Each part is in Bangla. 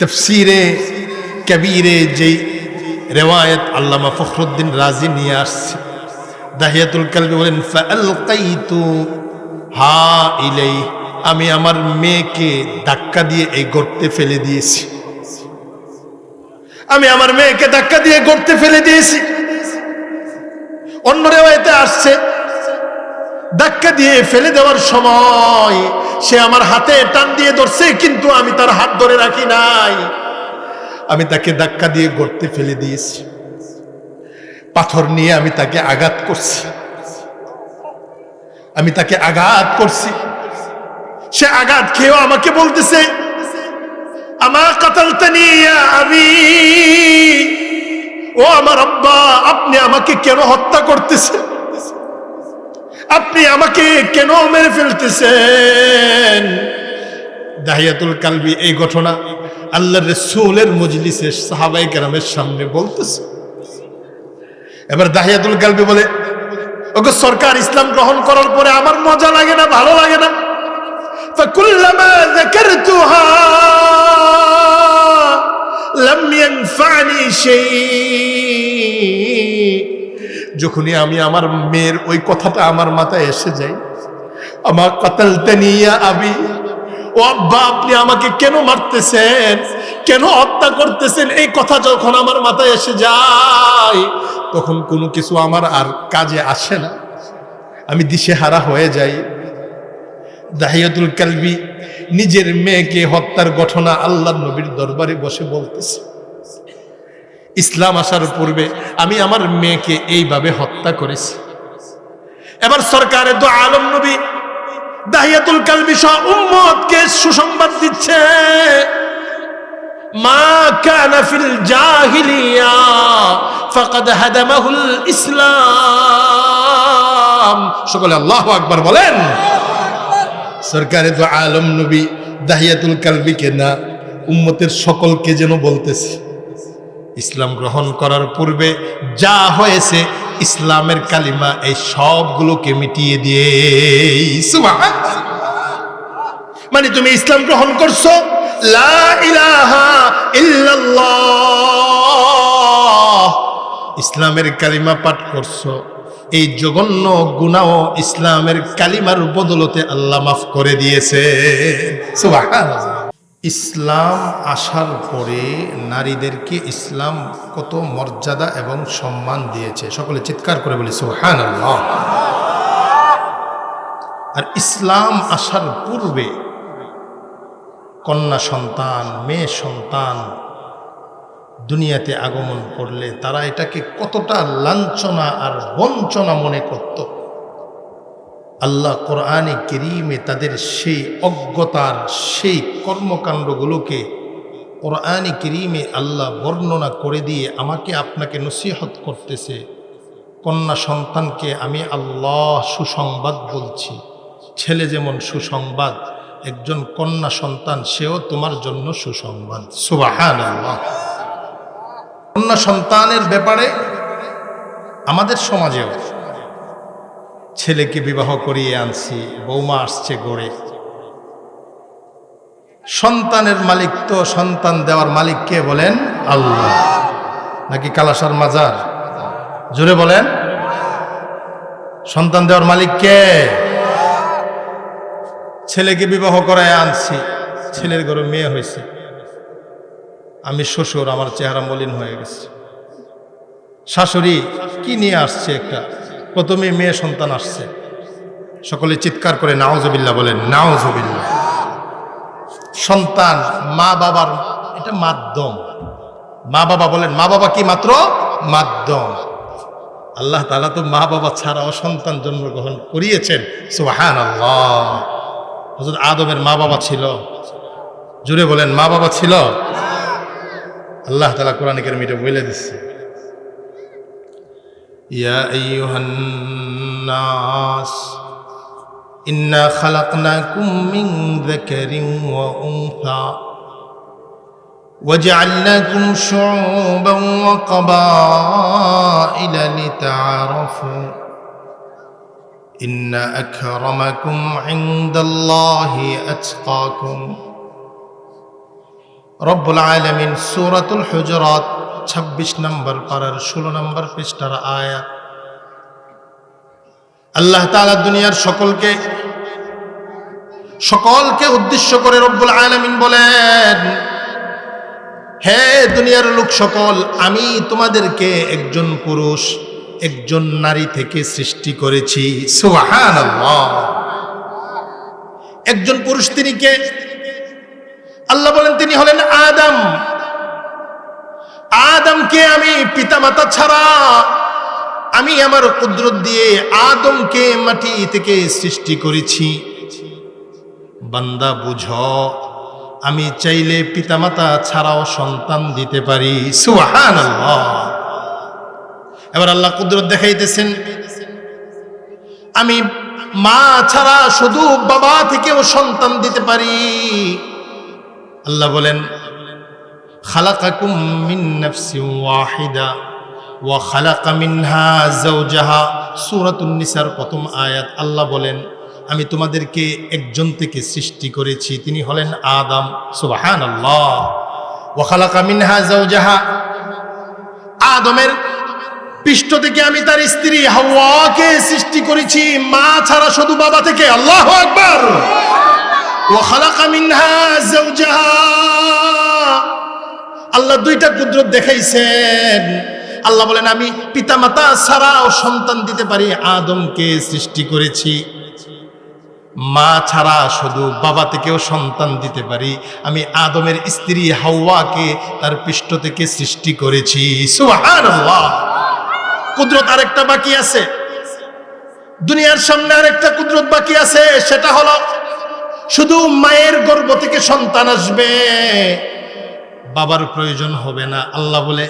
তফসিরে কবিরে যেই রেওয়ায়ত আল্লামা ফখরুদ্দিন রাজি নিয়ে আসছে। দাহিয়াতুল কালবি বলেন ফালকাইতু হা ইলাই আমি আমার মেয়েকে ধাক্কা দিয়ে এই গর্তে ফেলে দিয়েছি। আমি আমার মেয়েকে ধাক্কা দিয়ে গর্তে ফেলে দিয়েছি। অন্য রেওয়ায়তে আসছে, ধাক্কা দিয়ে ফেলে দেওয়ার সময় সে আমার হাতে টান দিয়ে ধরছে, কিন্তু আমি তার হাত ধরে রাখি নাই। আমি তাকে ধাক্কা দিয়ে গর্তে ফেলে দিয়েছি। পাথর নিয়ে আমি তাকে আঘাত করছি। আমি তাকে আঘাত করছি। সে আঘাত খেয়েও আমাকে বলতেছে আমার কাতালতে আমি ও আমার আব্বা, আপনি আমাকে কেন হত্যা করতেছেন? আপনি আমাকে কেন মেরে ফেলতেছেন দাহিয়াতুল কালবি এই ঘটনা আল্লাহ রসুলের মজলিসে সাহাবাই কেরামের সামনে বলতেছে এবার দাহিয়াতুল কালবি বলে ওকে সরকার ইসলাম গ্রহণ করার পরে আমার মজা লাগে না ভালো লাগে না فكلما ذكرتها لم ينفعني شيء যখনই আমি আমার মেয়ের ওই কথাটা আমার মাথায় এসে যায় আমার কাতালতে নিয়ে আবি, ও আব্বা, আপনি আমাকে কেন মারতেছেন? কেন হত্যা করতেছেন? এই কথা যখন আমার মাথায় এসে যায়, তখন কোনো কিছু আমার আর কাজে আসে না। আমি দিশেহারা হয়ে যাই। দাহিয়াতুল কালবি নিজের মেয়েকে হত্যার ঘটনা আল্লাহ নবীর দরবারে বসে বলতেছে। ইসলাম আসার পূর্বে আমি আমার মেয়েকে এইভাবে হত্যা করেছি। এবার সরকারের তো আলম নবী দাহিয়াতুল কালবি সহ উম্মতকে সুসংবাদ দিচ্ছে। মা কানা ফিল জাহিলিয়া ফাকাদ হাদামাহুল ইসলাম। সকলে আল্লাহু আকবার বলেন। সরকারে তো আলম নবী দাহিয়াতুল কালবিকে না, উম্মতের সকলকে যেন বলতেছে। ইসলাম গ্রহণ করার পূর্বে যা হয়েছে, ইসলামের কালিমা এই সবগুলোকে মিটিয়ে দিয়ে মানে তুমি ইসলাম গ্রহণ করছ ইসলামের কালিমা পাঠ করছ, এই জঘন্য গুনাও ইসলামের কালিমার বদলতে আল্লাহ মাফ করে দিয়েছে, সুবহানাল্লাহ। ইসলাম আসার পরে নারীদেরকে ইসলাম কত মর্যাদা এবং সম্মান দিয়েছে। সকলে চিৎকার করে বলি, সুবহানাল্লাহ। আর ইসলাম আসার পূর্বে কন্যা সন্তান, মেয়ে সন্তান দুনিয়াতে আগমন করলে তারা এটাকে কতটা লাঞ্ছনা আর বঞ্চনা মনে করত। আল্লাহ কোরআনে কেরিমে তাদের সেই অজ্ঞতার সেই কর্মকাণ্ডগুলোকে কোরআনে কেরিমে আল্লাহ বর্ণনা করে দিয়ে আমাকে আপনাকে নসিহত করতেছে। কন্যা সন্তানকে আমি আল্লাহ সুসংবাদ বলছি। ছেলে যেমন সুসংবাদ, একজন কন্যা সন্তান সেও তোমার জন্য সুসংবাদ। সুবাহান আল্লাহ কন্যা সন্তানের ব্যাপারে আমাদের সমাজেও ছেলেকে বিবাহ করিয়ে আনছি, বৌমা আসছে গড়ে। সন্তানের মালিক তো, সন্তান দেওয়ার মালিক কে বলেন? আল্লাহ। নাকি কালাসার মাজার? জোরে বলেন। সন্তান দেওয়ার মালিক কে? ছেলেকে বিবাহ করায় আনছি, ছেলের ঘরে মেয়ে হয়েছে। আমি শ্বশুর, আমার চেহারা মলিন হয়ে গেছে। শাশুড়ি, কি নিয়ে আসছে একটা? প্রথমে মেয়ে সন্তান আসছে। সকলে চিৎকার করে নাওজবিল্লা বলেন নাওজবিল্লা সন্তান, মা বাবার, এটা মাধ্যম। মা বাবা বলেন, মা বাবা কি মাত্র? মাধ্যম। আল্লাহ তালা তো মা বাবা ছাড়াও সন্তান জন্মগ্রহণ করিয়েছেন। সুবাহান আল্লাহ আদমের মা বাবা ছিল। জুড়ে বলেন, মা বাবা ছিল? আল্লাহ তালা কোরআনিকের মিটে বলে দিচ্ছে। يا أيها الناس إنا خلقناكم من ذكر وأنثى وجعلناكم شعوبا وقبائل لتعارفوا. إن أكرمكم عند الله أتقاكم. رب العالمين سورة الحجرات. ২৬ নম্বর পাড়ার ষোলো নম্বর পৃষ্ঠার আয়াত। আল্লাহ তালা দুনিয়ার সকলকে সকলকে উদ্দেশ্য করে রব্বুল আলমিন বলেন, হে দুনিয়ার লোক সকল, আমি তোমাদেরকে একজন পুরুষ, একজন নারী থেকে সৃষ্টি করেছি। একজন পুরুষ তিনি কে? আল্লাহ বলেন তিনি হলেন আদম। আদমকে আমি পিতামাতা ছাড়া, আমি আমার কুদরত দিয়ে আদমকে মাটি থেকে সৃষ্টি করেছি। বান্দা, বুঝ, আমি চাইলে পিতামাতা ছাড়াও সন্তান দিতে পারি। সুবহানাল্লাহ। এবার আল্লাহ কুদরত দেখাইতেছেন, আমি মা ছাড়া শুধু বাবা থেকেও সন্তান দিতে পারি। আল্লাহ বলেন খালাকাকুম মিন নাফসিন ওয়াহিদা ওয়া খালাকা মিনহা যাওজাহা সূরাতুন নিসার প্রথম আয়াত আল্লাহ বলেন আমি তোমাদেরকে একজন থেকে সৃষ্টি করেছি তিনি হলেন আদম সুবহানাল্লাহ ওয়া খালাকা মিনহা যাওজাহা আদমের পৃষ্ঠ থেকে আমি তার স্ত্রী হাওয়াকে সৃষ্টি করেছি মা ছাড়া শুধু বাবা থেকে আল্লাহ আকবার وخلق منها زوجها আল্লাহ দুইটা কুদরত দেখাইছেন। আল্লাহ বলেন, আমি পিতামাতা ছাড়াও সন্তান দিতে পারি, আদমকে সৃষ্টি করেছি। মা ছাড়া শুধু বাবা থেকেও সন্তান দিতে পারি। আমি আদমের স্ত্রী হাওয়াকে তার পৃষ্ঠ থেকে সৃষ্টি করেছি। কুদরত আরেকটা বাকি আছে। দুনিয়ার সামনে আরেকটা কুদরত বাকি আছে, সেটা হলো শুধু মায়ের গর্ভ থেকে সন্তান আসবে। বাবার প্রয়োজন হবে না। আল্লাহ বলে,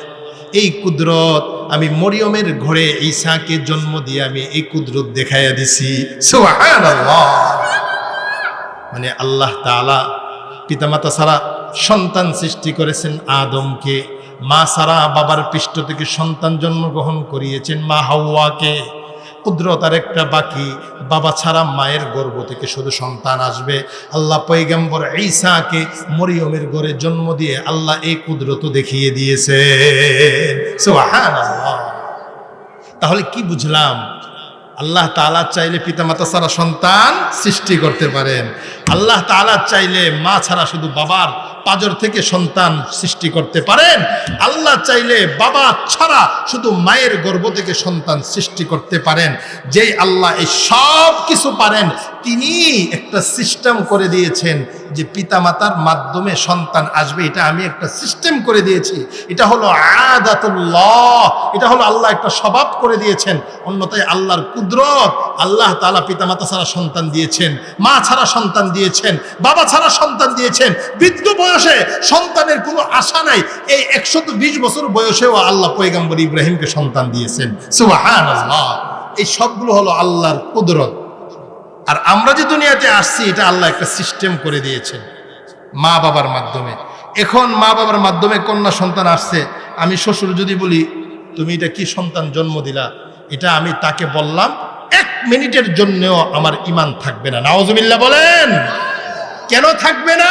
এই কুদরত, আমি মরিয়মের ঘরে ঈসাকে জন্ম দিয়ে আমি এই কুদরত দেখাইয়া দিছি। মানে আল্লাহ তাআলা পিতামাতা সারা সন্তান সৃষ্টি করেছেন আদমকে। মা সারা বাবার পৃষ্ঠ থেকে সন্তান জন্মগ্রহণ করিয়েছেন মা হাওয়াকে। কুদরত আর একটা বাকি। বাবা ছাড়া মায়ের গর্ভ থেকে শুধু সন্তান আসবে। আল্লাহ পৈগম্বর ঈসাকে মরিয়মের ঘরে জন্ম দিয়ে আল্লাহ এই কুদরত দেখিয়ে দিয়েছে। তাহলে কি বুঝলাম? আল্লাহ তাআলা চাইলে পিতামাতা ছাড়া সন্তান সৃষ্টি করতে পারেন। আল্লাহ তাআলা চাইলে মা ছাড়া শুধু বাবার পাজর থেকে সন্তান সৃষ্টি করতে পারেন। আল্লাহ চাইলে বাবা ছাড়া শুধু মায়ের গর্ব থেকে সন্তান সৃষ্টি করতে পারেন। যেই আল্লাহ এই সব কিছু পারেন তিনি একটা সিস্টেম করে দিয়েছেন যে পিতামাতার মাধ্যমে সন্তান আসবে। এটা আমি একটা সিস্টেম করে দিয়েছি। এটা হলো আদাতুল্লাহ। এটা হলো আল্লাহ একটা স্বভাব করে দিয়েছেন। অন্যতায় আল্লাহর কুদরত আল্লাহ তালা পিতামাতা ছাড়া সন্তান দিয়েছেন, মা ছাড়া সন্তান দিয়েছেন, বাবা ছাড়া সন্তান দিয়েছেন। বৃদ্ধ বয়সে সন্তানের কোনো আশা নাই। এই একশত বিশ বছর বয়সেও আল্লাহ পয়গাম্বর ইব্রাহিমকে সন্তান দিয়েছেন। সুবাহান এই সবগুলো হলো আল্লাহর কুদরত। আর আমরা যে দুনিয়াতে আসছি, এটা আল্লাহ একটা সিস্টেম করে দিয়েছেন মা বাবার মাধ্যমে। এখন মা বাবার মাধ্যমে কন্যা সন্তান আসছে, আমি শ্বশুর যদি বলি, তুমি এটা কি সন্তান জন্ম দিলা? এটা আমি তাকে বললাম, এক মিনিটের জন্যও আমার ইমান থাকবে না। নাওজমিল্লা বলেন। কেন থাকবে না?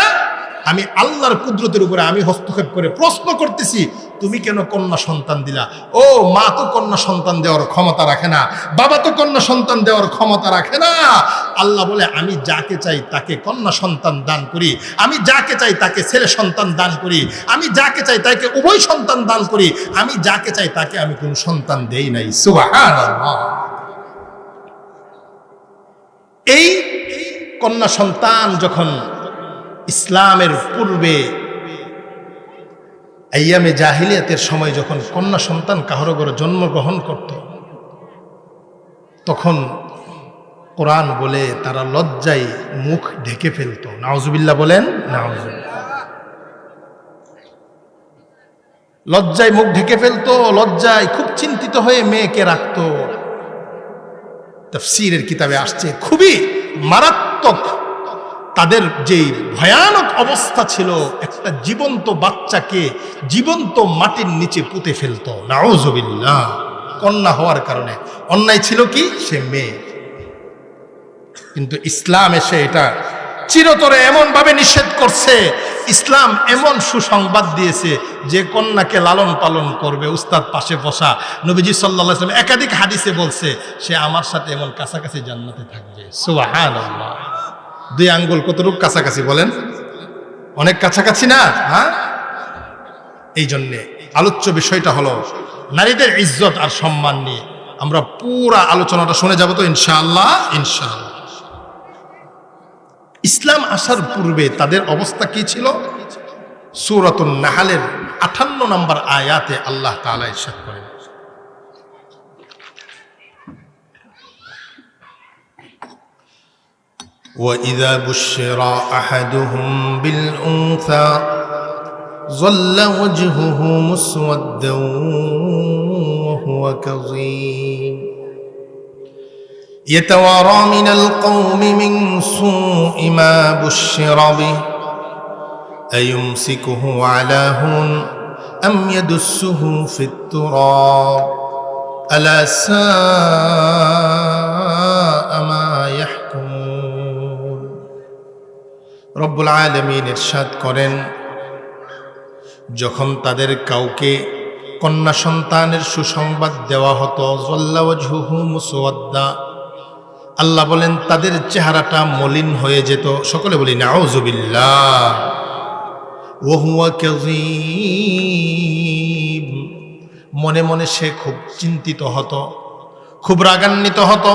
আমি আল্লাহর কুদরতের উপরে আমি হস্তক্ষেপ করে প্রশ্ন করতেছি, তুমি কেন কন্যা সন্তান দিলা? ও, মা তো কন্যা সন্তান দেওয়ার ক্ষমতা রাখে না, বাবা তো কন্যা সন্তান দেওয়ার ক্ষমতা রাখে না। আল্লাহ বলে, আমি যাকে চাই তাকে কন্যা সন্তান দান করি, আমি যাকে চাই তাকে ছেলে সন্তান দান করি, আমি যাকে চাই তাকে উভয় সন্তান দান করি, আমি যাকে চাই তাকে আমি কোন সন্তান দেই নাই। এই কন্যা সন্তান যখন ইসলামের পূর্বে আইয়ামে জাহিলিয়াতের সময় যখন কন্যা সন্তান কাহর ঘরে জন্মগ্রহণ করত, তখন কোরআন বলে তারা লজ্জায় মুখ ঢেকে ফেলত। নাওজুবিল্লাহ বলেন নাওজুবিল্লাহ লজ্জায় মুখ ঢেকে ফেলতো, লজ্জায় খুব চিন্তিত হয়ে মেয়েকে রাখতো। তফসিরের কিতাবে আসছে, খুবই মারাত্মক তাদের যে ভয়ানক অবস্থা ছিল, একটা জীবন্ত বাচ্চাকে জীবন্ত মাটির নিচে পুঁতে ফেলতো। নাওজবিল্লাহ কন্যা হওয়ার কারণে। অন্যায় ছিল কি? সে মেয়ে। কিন্তু ইসলাম এসে এটা চিরতরে এমন ভাবে নিষেধ করছে। ইসলাম এমন সুসংবাদ দিয়েছে যে কন্যাকে লালন পালন করবে, উস্তাদ পাশে বসা। নবীজি সাল্লাহ একাধিক হাদিসে বলছে, সে আমার সাথে এমন কাছাকাছি জান্নাতে থাকবে। সুবাহান দুই আঙ্গুল কতটুক কাছাকাছি বলেন? অনেক কাছাকাছি না? হ্যাঁ? এই জন্যে আলোচ্য বিষয়টা হলো নারীদের ইজ্জত আর সম্মান নিয়ে আমরা পুরা আলোচনাটা শুনে যাব তো ইনশাআল্লাহ ইনশাআল্লাহ। ইসলাম আসার পূর্বে তাদের অবস্থা কি ছিল? সুরতুল নাহালের আঠান্ন নম্বর আয়াতে আল্লাহ তাআলা ইরশাদ করেন। وإذا بشر أحدهم بالأنثى ظل وجهه مسودا وهو كظيم. يتوارى من القوم من سوء ما بشر به أيمسكه على هون أم يدسه في التراب؟ ألا ساء ما يحكمون রব্বুল আলমী নির্সাদ করেন, যখন তাদের কাউকে কন্যা সন্তানের সুসংবাদ দেওয়া হতো জল্লাওয়াজহু আল্লাহ বলেন, তাদের চেহারাটা মলিন হয়ে যেত। সকলে বলি নাউজুবিল্লা ওহুয়া মনে মনে সে খুব চিন্তিত হতো, খুব রাগান্বিত হতো।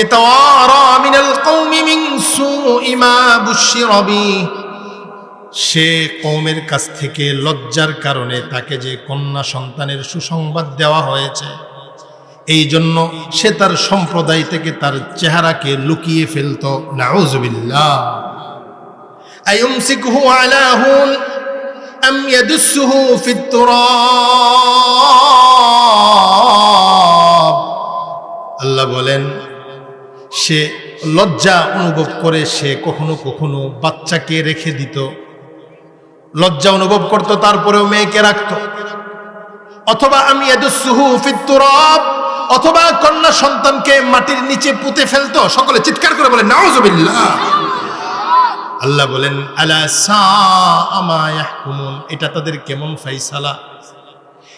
এ তো আমিনাল সে কৌমের কাছ থেকে লজ্জার কারণে তাকে যে কন্যা সন্তানের সুসংবাদ দেওয়া হয়েছে এই জন্য সে তার সম্প্রদায় থেকে তার চেহারাকে লুকিয়ে ফেলত। নাউজুবিল্লাহ। আয়ুমসিকহু আলা হুন, আম আল্লাহ বলেন, সে লজ্জা অনুভব করে সে কখনো কখনো বাচ্চাকে রেখে দিত। লজ্জা অনুভব করত, তারপরেও মেয়েকে রাখত। অথবা আমি অথবা কন্যা সন্তানকে মাটির নিচে পুঁতে ফেলতো। সকলে চিৎকার করে বলে আল্লাহ বলেন, আলা ইয়াহকুমুন। এটা তাদের কেমন ফাইসালা?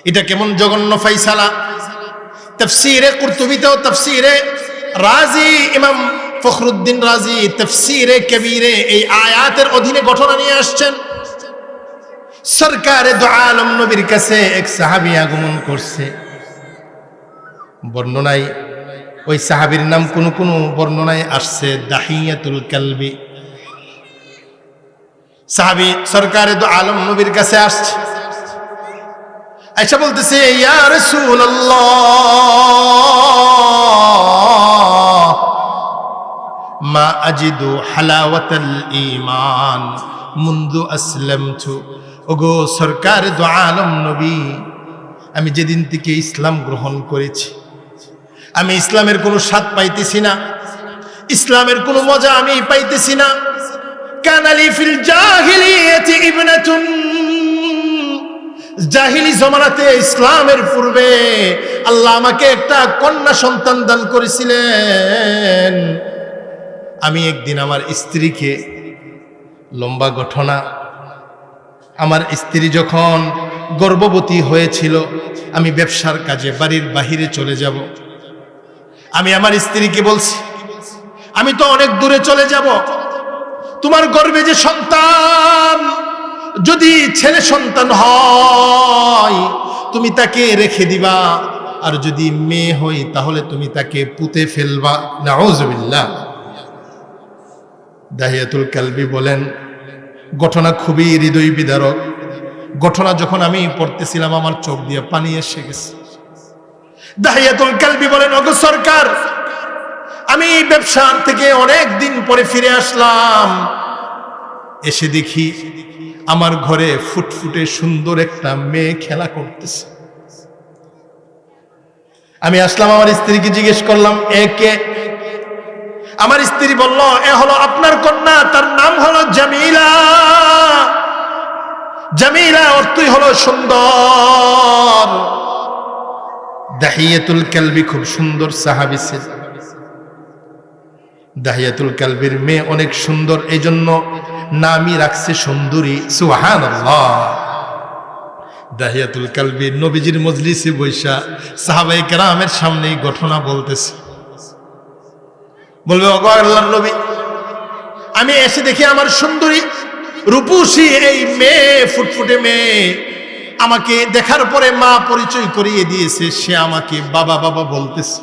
এটা কেমন জঘন্য ফাইসালা? তাফসীরে কুরতুবিতেও তাফসীরে রাজি ইমাম ফখরুদ্দিন রাজি তাফসীরে কবিরে এই আয়াতের অধীনে ঘটনা নিয়ে আসছেন। সরকারে দো আলম নবীর কাছে এক সাহাবি আগমন করছে। বর্ণনায় ওই সাহাবির নাম কোন কোন বর্ণনায় আসছে, দাহিয়াতুল কালবি। সাহাবি সরকারে দো আলম নবীর কাছে আসছে। আচ্ছা বলতেছে, ইয়া রাসূলুল্লাহ! মা আজিদু হালাওয়াতাল ঈমান, মুন্দু আসলামতু। ওগো সরকার দো আলম নবী, আমি যেদিন থেকে ইসলাম গ্রহণ করেছি, আমি ইসলামের কোনো স্বাদ পাইতেছি না, ইসলামের কোনো মজা আমি পাইতেছি না। কানালি ফিল জাহিলিয়াতি ইবনাতুন, জাহিলি জমানাতে ইসলামের পূর্বে আল্লাহ আমাকে একটা কন্যা সন্তান দান করেছিলেন। আমি একদিন আমার স্ত্রীকে লম্বা ঘটনা, আমার স্ত্রী যখন গর্ভবতী হয়েছিল, আমি ব্যবসার কাজে বাড়ির বাহিরে চলে যাব। আমি আমার স্ত্রীকে বলছি, আমি তো অনেক দূরে চলে যাব। তোমার গর্বে যে সন্তান, যদি ছেলে সন্তান হয়, তুমি তাকে রেখে দিবা। আর যদি মেয়ে হই তাহলে তুমি তাকে পুঁতে ফেলবা। নাউজবিল্লাহ। দাহিয়াতুল কালবি বলেন, ঘটনা খুবই হৃদয় বিদারক ঘটনা যখন আমি পড়তেছিলাম, আমার চোখ দিয়ে পানি এসে গেছে। দাহিয়াতুল কালবি বলেন অগ সরকার, আমি ব্যবসার থেকে অনেক দিন পরে ফিরে আসলাম। এসে দেখি আমার ঘরে ফুটফুটে সুন্দর একটা মেয়ে খেলা করতেছে। আমি আসলাম, আমার স্ত্রীকে জিজ্ঞেস করলাম একে আমার স্ত্রী বলল, এ হলো আপনার কন্যা, তার নাম হলো জামিলা। জামিলা অর্থই হলো সুন্দর। দাহিয়াতুল কালবি খুব সুন্দর সাহাবি দাহিয়াতুল কালবির মেয়ে অনেক সুন্দর এই জন্য নামই রাখছে সুন্দরী সুহান দাহিয়াতুল কালবি নবীজির মজলিসে বৈশা সাহাবাই কেরামের সামনে ঘটনা বলতেছে। বলবে অগো আল্লাহর নবী, আমি এসে দেখি আমার সুন্দরী রূপসী এই মেয়ে, ফুটফুটে মেয়ে, আমাকে দেখার পরে মা পরিচয় করিয়ে দিয়েছে, সে আমাকে বাবা বাবা বলতেছে।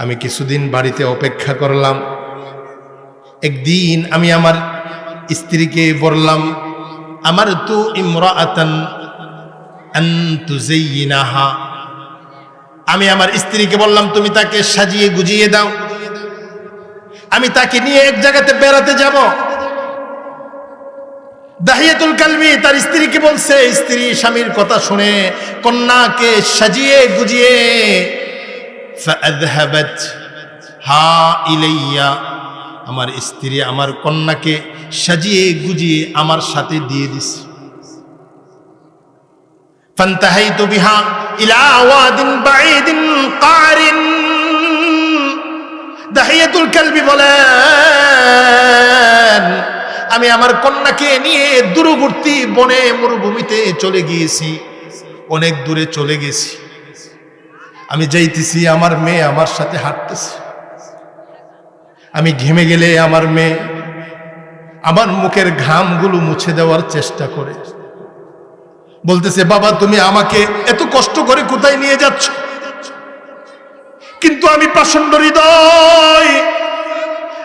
আমি কিছুদিন বাড়িতে অপেক্ষা করলাম। একদিন আমি আমার স্ত্রীকে বললাম আমার তো ইমরাআতান আন তুজাইয়িনাহা। আমি আমার স্ত্রীকে বললাম, তুমি তাকে সাজিয়ে গুজিয়ে দাও। আমি তাকে নিয়ে এক জায়গাতে বেড়াতে যাব। দাহিয়াতুল কালমি তার স্ত্রীকে বলছে, স্ত্রী, স্বামীর কথা শুনে কন্যাকে সাজিয়ে গুজিয়ে হা ইলাইয়া, আমার স্ত্রী আমার কন্যাকে সাজিয়ে গুজিয়ে আমার সাথে দিয়ে দিছে ফান্তাহাই তো বিহা إلى واد بعيد قار দাহিয়াতুল কালবি বলেন আমি আমার কন্যাকে নিয়ে দূরবর্তী বনে মরুভূমিতে চলে গিয়েছি অনেক দূরে চলে গেছি আমি যাইতেছি আমার মেয়ে আমার সাথে হাঁটতেছে আমি ঘেমে গেলে আমার মেয়ে আমার মুখের ঘামগুলো মুছে দেওয়ার চেষ্টা করে বলতেছে, বাবা, তুমি আমাকে এত কষ্ট করে কোথায় নিয়ে যাচ্ছ? কিন্তু আমি প্রচণ্ড হৃদয়,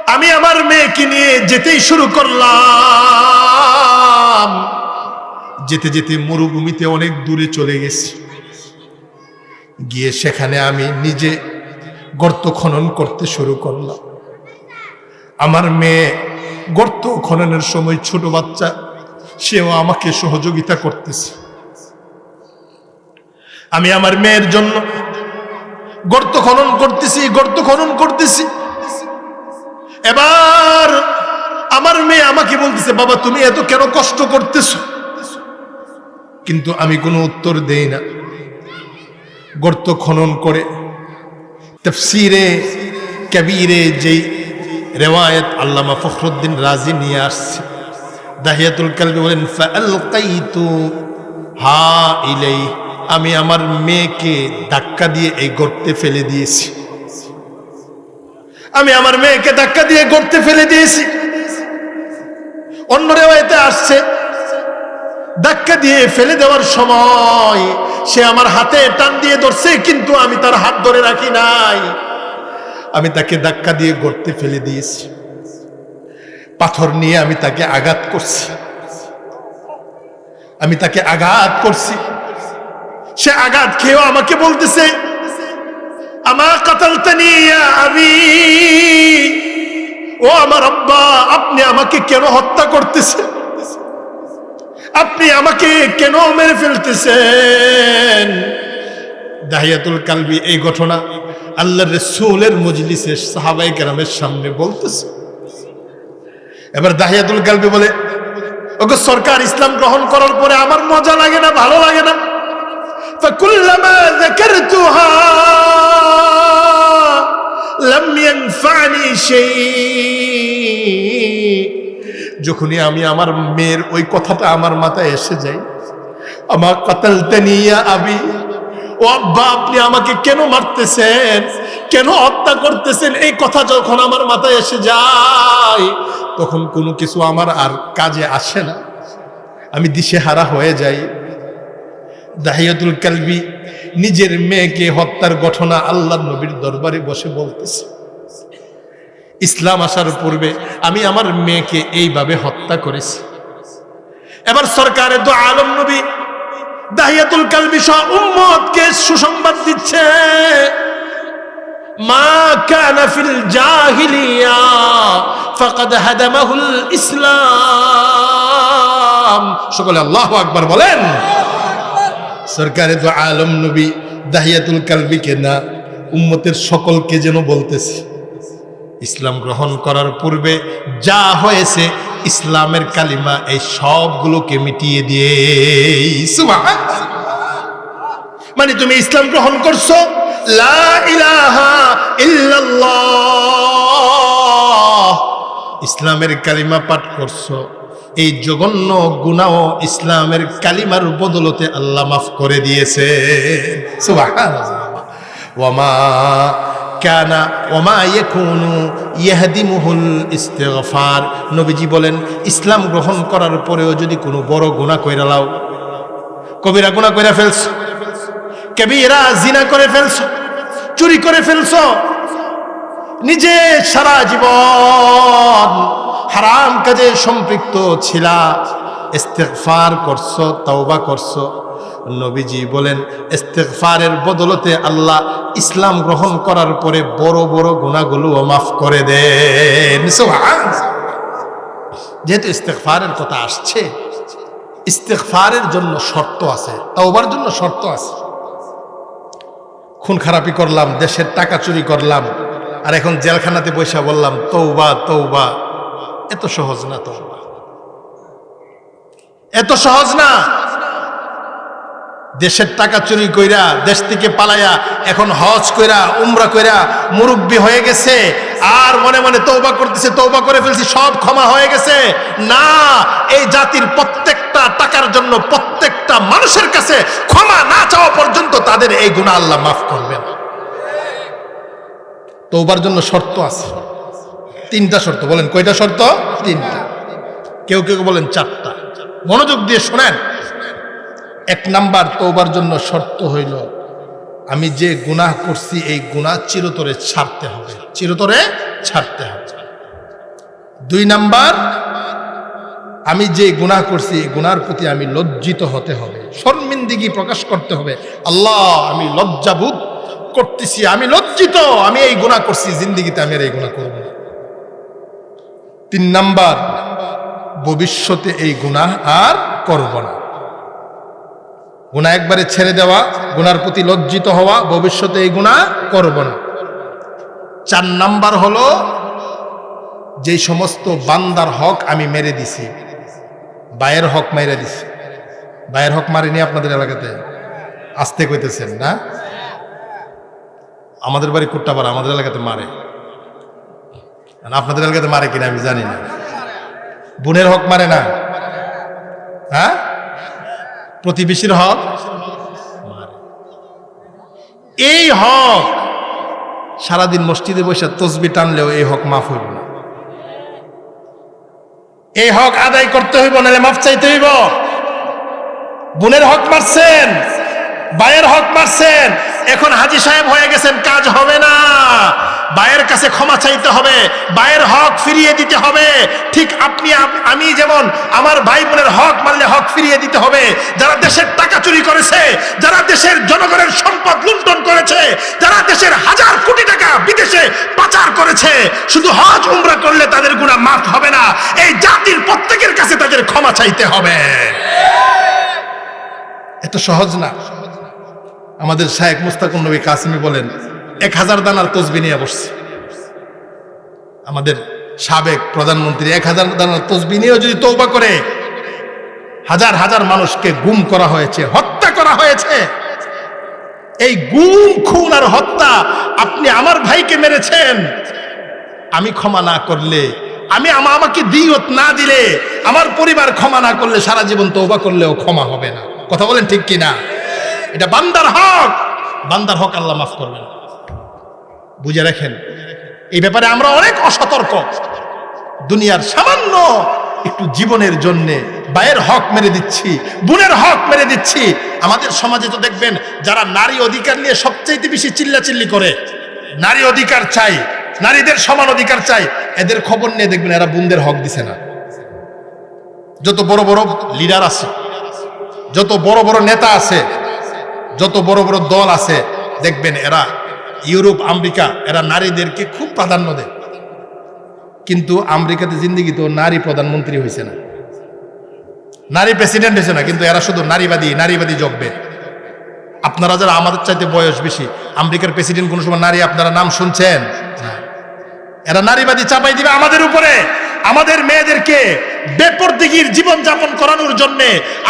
আমি আমার মেয়েকে নিয়ে যেতেই শুরু করলাম। যেতে যেতে মরুভূমিতে অনেক দূরে চলে গেছি। গিয়ে সেখানে আমি নিজে গর্ত খনন করতে শুরু করলাম। আমার মেয়ে গর্ত খননের সময় ছোট বাচ্চা, সেও আমাকে সহযোগিতা করতেছে। আমি আমার মেয়ের জন্য গর্ত খনন করতেছি, গর্ত খনন করতেছি। এবার আমার মেয়ে আমাকে বলতেছে, বাবা, তুমি এত কেন কষ্ট করতেছো? কিন্তু আমি কোনো উত্তর দেই না। গর্ত খনন করে তফসিরে, কবিরে যেই রেওয়ায়ত আল্লামা ফখরুদ্দিন রাজি নিয়ে আসছে। দাহিয়াতুল কালবি বলেন হা ইলাই আমি আমার মেয়েকে ধাক্কা দিয়ে এই গর্তে ফেলে দিয়েছি। আমি আমার মেয়েকে ধাক্কা দিয়ে গর্তে ফেলে দিয়েছি। অন্য রেওয়ায়তে আসছে, ধাক্কা দিয়ে ফেলে দেওয়ার সময় সে আমার হাতে টান দিয়ে ধরছে, কিন্তু আমি তার হাত ধরে রাখি নাই। আমি তাকে ধাক্কা দিয়ে গড়তে ফেলে দিয়েছি। পাথর নিয়ে আমি তাকে আঘাত করছি। আমি তাকে আঘাত করছি। সে আঘাত খেয়েও আমাকে বলতেছে, আমার কাতালতানি আমি ও আমার আব্বা, আপনি আমাকে কেন হত্যা করতেছেন? আপনি আমাকে কেন মেরে ফেলতেছেন? দাহিয়াতুল কালবি এই ঘটনা আল্লাহ রসুলের মজলিসে সাহাবাই কেরামের সামনে বলতেছে। এবার দাহিয়াতুল কালবি বলে ওকে সরকার ইসলাম গ্রহণ করার পরে আমার মজা লাগে না, ভালো লাগে না? فكلما ذكرتها لم ينفعني شيء যখনই আমি আমার মেয়ের ওই কথাটা আমার মাথায় এসে যাই আমার কাতালতে নিয়ে আবি ও আব্বা আপনি আমাকে কেন মারতেছেন কেন হত্যা করতেছেন এই কথা যখন আমার মাথায় এসে যায় তখন কোনো কিছু আমার আর কাজে আসে না আমি দিশেহারা হয়ে যাই দাহিয়াতুল কালবি, নিজের মেয়েকে হত্যার ঘটনা আল্লাহ নবীর দরবারে বসে বলতেছে। ইসলাম আসার পূর্বে আমি আমার মেয়েকে এইভাবে হত্যা করেছি। এবার সরকারের তো আলম নবী দাহিয়াতুল কালবি সহ উম্মতকে সুসংবাদ দিচ্ছে। মা কানা ফিল জাহিলিয়া ফাকাদ হাদামাহুল ইসলাম। সকলে আল্লাহু আকবার বলেন। সরকারে তো আলম নবী দাহিয়াতুল কালবিকে না উম্মতের সকলকে যেন বলতেছে, ইসলাম গ্রহণ করার পূর্বে যা হয়েছে ইসলামের কালিমা এই সবগুলোকে মিটিয়ে দিয়ে। মানে তুমি ইসলাম গ্রহণ করছ ইসলামের কালিমা পাঠ করছ এই জঘন্য গুনাহ ইসলামের কালিমার বদলতে আল্লাহ মাফ করে দিয়েছে। বলেন, ইসলাম গ্রহণ করার পরেও যদি কোনো বড় গুনাহ কইরা লাও, কবিরা গুনাহ কইরা ফেলছো, কবিরা জিনা করে ফেলছো, চুরি করে ফেলছো, নিজে সারা জীবন হারাম কাজে সম্পৃক্ত ছিলা। ইস্তেগফার করছ, তওবা করছ। নবীজি বলেন, ইস্তেগফারের বদলতে আল্লাহ ইসলাম গ্রহণ করার পরে বড় বড় গুনাহগুলো মাফ করে দেন। যেহেতু ইস্তেগফারের কথা আসছে, ইস্তেগফারের জন্য শর্ত আছে, তওবার জন্য শর্ত আছে। খুন খারাপি করলাম, দেশের টাকা চুরি করলাম, আর এখন জেলখানাতে বসে বললাম তৌবা তৌবা এত সহজ না তৌবা এত সহজ না? দেশের টাকা চুরি কইরা, দেশ থেকে পালাইয়া, এখন হজ কইরা, উমরা কইরা মুরব্বী হয়ে গেছে, আর মনে মনে তৌবা করতেছে তৌবা করে ফেলছি, সব ক্ষমা হয়ে গেছে। না, এই জাতির প্রত্যেকটা টাকার জন্য প্রত্যেকটা মানুষের কাছে ক্ষমা না চাওয়া পর্যন্ত তাদের এই গুণা আল্লাহ মাফ করবেন। তৌবার জন্য শর্ত আছে। তিনটা শর্ত, বলেন কয়টা শর্ত? তিনটা। কেউ কেউ বলেন চারটা। মনোযোগ দিয়ে শোনেন। এক নাম্বার তৌবার জন্য শর্ত হইল, আমি যে গুনাহ করছি, এই গুনাহ চিরতরে ছাড়তে হবে। চিরতরে ছাড়তে হবে। দুই নাম্বার, আমি যে গুনাহ করছি, এই গুনার প্রতি আমি লজ্জিত হতে হবে। শর্মিন্দিগি প্রকাশ করতে হবে। আল্লাহ, আমি লজ্জাবোধ করতেছি, আমি লজ্জিত, আমি এই গুনাহ করছি, জিন্দিগিতে আমি এই গুনাহ করব না। তিন নাম্বার, ভবিষ্যতে এই গুনাহ আর করব না। গুণা একবারে ছেড়ে দেওয়া গুনার প্রতি লজ্জিত হওয়া, ভবিষ্যতে এই গুণা করব না। চার নাম্বার হলো যে সমস্ত বান্দার হক আমি মেরে দিছি বায়ের হক মেরে দিছি বায়ের হক মারিনি আপনাদের এলাকাতে। আসতে কইতেছেন না? আমাদের বাড়ি কুট্টাপাড়া, আমাদের এলাকাতে মারে। আপনাদের এলাকাতে মারে কিনা আমি জানি না। বোনের হক মারে না? হ্যাঁ? প্রতিবেশীর হক? এই হক, সারাদিন মসজিদে বসে তসবি টানলেও এই হক মাফ হইব না। এই হক আদায় করতে হইব, নাহলে মাফ চাইতে হইব। বোনের হক মারছেন। বায়ের হক মারছেন। এখন হাজি সাহেব হয়ে গেছেন, কাজ হবে না। বায়ের কাছে ক্ষমা চাইতে হবে, বায়ের হক ফিরিয়ে দিতে হবে। ঠিক আপনি, আমি যেমন আমার ভাই বোনের হক মারলে হক ফিরিয়ে দিতে হবে। যারা দেশের টাকা চুরি করেছে, যারা দেশের জনগণের সম্পদ লুণ্ঠন করেছে, যারা দেশের হাজার কোটি টাকা বিদেশে পাচার করেছে, শুধু হজ, উমরা করলে তাদের গুণা মাফ হবে না। এই জাতির প্রত্যেকের কাছে তাদের ক্ষমা চাইতে হবে। এত সহজ না। আমাদের শায়েক মুস্তাকুর নবী কাসিমি বলেন, এক হাজার দানার তসবি নিয়ে বসছে। আমাদের সাবেক প্রধানমন্ত্রী এক হাজার দানার তসবি নিয়েও যদি তৌবা করে, হাজার হাজার মানুষকে গুম করা হয়েছে, হত্যা করা হয়েছে। এই গুম, খুন আর হত্যা আপনি আমার ভাইকে মেরেছেন। আমি ক্ষমা না করলে, আমি আমা- আমাকে দিয়ত না দিলে, আমার পরিবার ক্ষমা না করলে সারা জীবন তৌবা করলেও ক্ষমা হবে না। কথা বলেন ঠিক কি না এটা বান্দার হক। বান্দার হক আল্লাহ মাফ করবেন। বুঝে রাখেন, এই ব্যাপারে আমরা অনেক অসতর্ক। দুনিয়ার সামান্য একটু জীবনের জন্য বায়ের হক মেরে দিচ্ছি, বোনের হক মেরে দিচ্ছি। আমাদের সমাজে তো দেখবেন, যারা নারী অধিকার নিয়ে সবচাইতে বেশি চিল্লাচিল্লি করে, নারী অধিকার চাই, নারীদের সমান অধিকার চাই, এদের খবর নিয়ে দেখবেন এরা বোনদের হক দিছে না। যত বড় বড় লিডার আছে, যত বড় বড় নেতা আছে যত বড় বড় দল আছে, দেখবেন এরা ইউরোপ, আমেরিকা, এরা নারীদেরকে খুব প্রাধান্য দেয়। কিন্তু আমেরিকাতে জিন্দিগি তো নারী প্রধানমন্ত্রী হয়েছে না। নারী প্রেসিডেন্ট হয়েছে না, কিন্তু এরা শুধু নারীবাদী নারীবাদী জগবে আপনারা যারা আমাদের চাইতে বয়স বেশি, আমেরিকার প্রেসিডেন্ট কোন সময় নারী, আপনারা নাম শুনছেন? এরা নারীবাদী চাপাই দিবে আমাদের উপরে। আমাদের মেয়েদেরকে বেপরদিগির জীবন যাপন করানোর জন্য,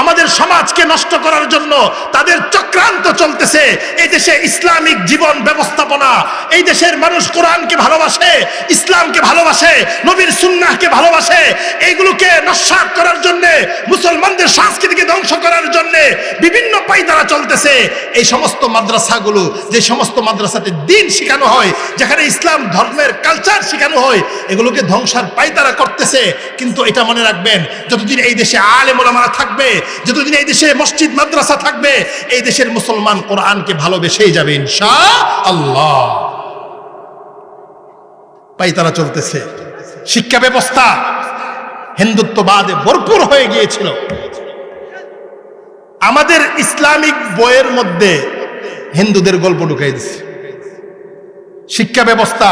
আমাদের সমাজকে নষ্ট করার জন্য তাদের চক্রান্ত চলতেছে। এই দেশে ইসলামিক জীবন ব্যবস্থাপনা, এই দেশের মানুষ কোরআনকে ভালোবাসে, ইসলামকে ভালোবাসে, নবীর সুন্নাহকে ভালোবাসে, এইগুলোকে নস্বাত করার জন্য, মুসলমানদের সংস্কৃতিকে ধ্বংস করার জন্য বিভিন্ন পাইতারা চলতেছে। এই সমস্ত মাদ্রাসাগুলো, যে সমস্ত মাদ্রাসাতে দিন শেখানো হয়, যেখানে ইসলাম ধর্মের কালচার শেখানো হয়, এগুলোকে ধ্বংসার পাইতারা করতেছে। কিন্তু এটা মনে রাখবেন, যতদিন এই দেশে আলেম ওলামারা থাকবে, যতদিন এই দেশে মসজিদ, মাদ্রাসা থাকবে, এই দেশের মুসলমান কোরআনকে ভালোবেসেই যাবে ইনশা আল্লাহ পাইতারা চলতেছে। শিক্ষা ব্যবস্থা হিন্দুত্ববাদে ভরপুর হয়ে গিয়েছিল। আমাদের ইসলামিক বইয়ের মধ্যে হিন্দুদের গল্প ঢুকাই দিছে। শিক্ষা ব্যবস্থা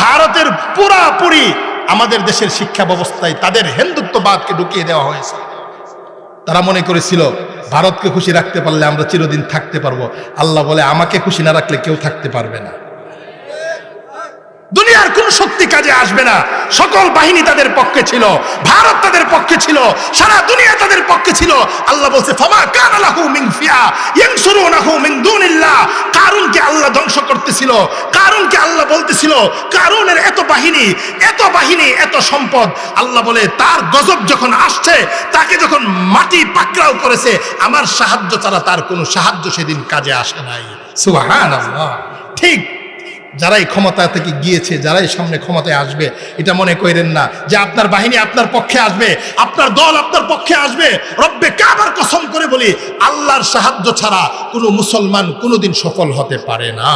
ভারতের পুরাপুরি আমাদের দেশের শিক্ষা ব্যবস্থায় তাদের হিন্দুত্ববাদকে ঢুকিয়ে দেওয়া হয়েছে। তারা মনে করেছিল, ভারতকে খুশি রাখতে পারলে আমরা চিরদিন থাকতে পারব। আল্লাহ বলে, আমাকে খুশি না রাখলে কেউ থাকতে পারবে না। দুনিয়ার কোন শক্তি কাজে আসবে না। সকল বাহিনী তাদের পক্ষে ছিল, ভারত তাদের পক্ষে ছিল, সারা দুনিয়া তাদের পক্ষে ছিল। আল্লাহ বলছে, ফামা কান লাহু মিন ফিয়া ইয়ানসুরুনাহু মিন দুনিল্লাহ। কারুনকে আল্লাহ ধ্বংস করতেছিল, কারুনকে আল্লাহ বলতেছিল, কারুনের এত বাহিনী এত বাহিনী, এত সম্পদ। আল্লাহ বলে, তার গজব যখন আসছে, তাকে যখন মাটি পাকড়াও করেছে, আমার সাহায্য ছাড়া তার কোনো সাহায্য সেদিন কাজে আসে নাই। সুবহানাল্লাহ। ঠিক যারাই ক্ষমতা থেকে গিয়েছে, যারাই সামনে ক্ষমতায় আসবে, এটা মনে করেন না যে আপনার বাহিনী আপনার পক্ষে আসবে, আপনার দল আপনার পক্ষে আসবে। রব্বে কাবার কসম করে বলি, আল্লাহর সাহায্য ছাড়া কোনো মুসলমান কোনোদিন সফল হতে পারে না।